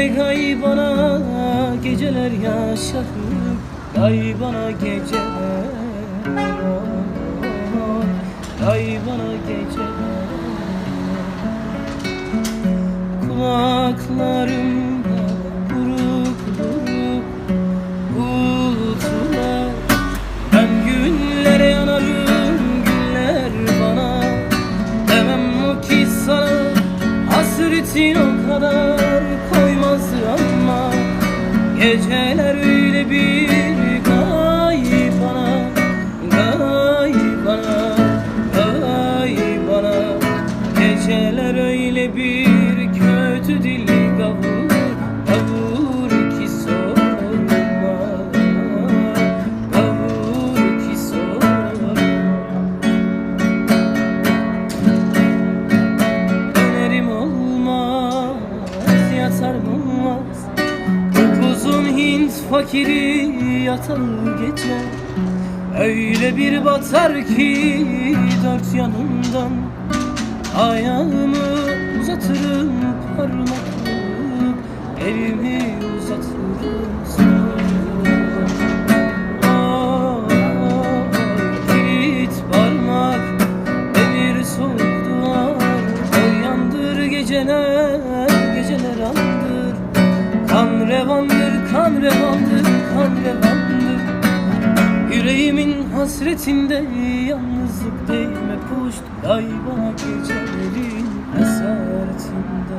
Gay gay bana geceler yaşarım Gay bana geceler. Oy, Gay bana geceler. Kulaklarımda buruk buruk Bulutlar. Ben günlere yanarım Güller bana. Demem o ki sana Hasretin o kadar Geceler öyle bir gay bana Gay bana Gay bana Geceler öyle bir kötü dili gavur Gavur ki sorma Gavur ki sorma. Önerim olmaz, yatarım olmaz Hint fakiri yatar gece Öyle bir batar ki dört yanından Ayağımı uzatırım parmaklık Elimi uzatırım. Sana Ay, kilit parmak Demir soğuk duvar Uyandır geceler Geceler andır. Kan revandır Kan revandır Yüreğimin hasretinde Yalnızlık değme puşt Gay bana gecelerin esaretinde